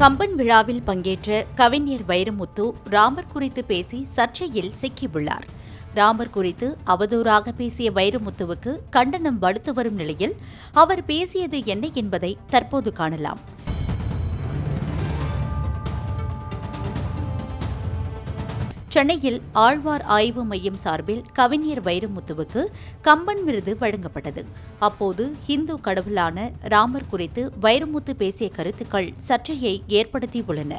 கம்பன் விழாவில் பங்கேற்ற கவிஞர் வைரமுத்து ராமர் குறித்து பேசி சர்ச்சையில் சிக்கியுள்ளார். ராமர் குறித்து அவதூறாக பேசிய வைரமுத்துவுக்கு கண்டனம் வலுத்து வரும் நிலையில் அவர் பேசியது என்ன என்பதை தற்போது காணலாம். சென்னையில் ஆழ்வார் ஆய்வு மையம் சார்பில் கவிஞர் வைரமுத்துவுக்கு கம்பன் விருது வழங்கப்பட்டது. அப்போது இந்து கடவுளான ராமர் குறித்து வைரமுத்து பேசிய கருத்துக்கள் சர்ச்சையை ஏற்படுத்தியுள்ளன.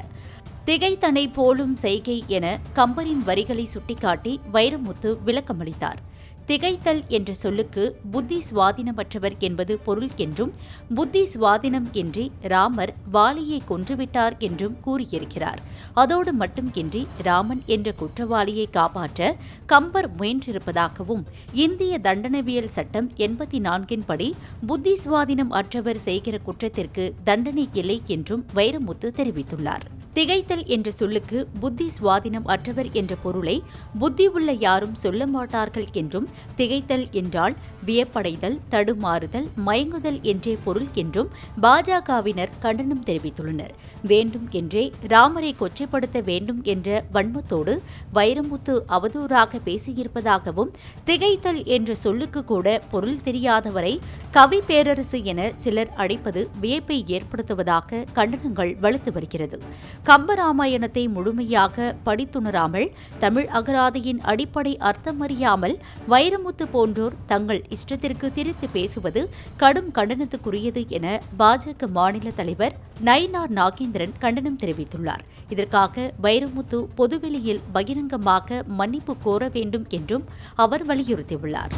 திகைத்தனை போலும் செய்கை என கம்பரின் வரிகளை சுட்டிக்காட்டி வைரமுத்து விளக்கமளித்தார். திகைத்தல் என்ற சொல்லுக்கு புத்தி சுவாதீனமற்றவர் என்பது பொருள் என்றும் புத்தி சுவாதீனம் இன்றி ராமர் வாலியை கொன்றுவிட்டார் என்றும் கூறியிருக்கிறார். அதோடு மட்டுமின்றி ராமன் என்ற குற்றவாளியை காப்பாற்ற கம்பர் முயன்றிருப்பதாகவும் இந்திய தண்டனவியல் சட்டம் எண்பத்தி நான்கின் படி புத்தி சுவாதீனம் அற்றவர் செய்கிற குற்றத்திற்கு தண்டனை இல்லை என்றும் வைரமுத்து தெரிவித்துள்ளார். திகைத்தல் என்ற சொல்லுக்கு புத்தி சுவாதீனம் அற்றவர் என்ற பொருளை புத்தி உள்ள யாரும் சொல்ல மாட்டார்கள் என்றும் திகைத்தல் என்றால் வியப்படைதல் தடுமாறுதல் மயங்குதல் என்றே பொருள் என்றும் பாஜகவினர் கண்டனம் தெரிவித்துள்ளனர். வேண்டும் என்றே ராமரை கொச்சைப்படுத்த வேண்டும் என்ற வன்மத்தோடு வைரமுத்து அவதூறாக பேசியிருப்பதாகவும் திகைத்தல் என்ற சொல்லுக்கு கூட பொருள் தெரியாதவரை கவி பேரரசு என சிலர் அழைப்பது வியப்பை ஏற்படுத்துவதாக கண்டனங்கள் வலுத்து வருகிறது. கம்பராமாயணத்தை முழுமையாக படித்துணராமல் தமிழ் அகராதியின் அடிப்படை அர்த்தம் அறியாமல் வைரமுத்து போன்றோர் தங்கள் இஷ்டத்திற்கு திரித்து பேசுவது கடும் கண்டனத்துக்குரியது என பாஜக மாநில தலைவர் நயினார் நாகேந்திரன் கண்டனம் தெரிவித்துள்ளார். இதற்காக வைரமுத்து பொதுவெளியில் பகிரங்கமாக மன்னிப்பு கோர வேண்டும் என்றும் அவர் வலியுறுத்தியுள்ளார்.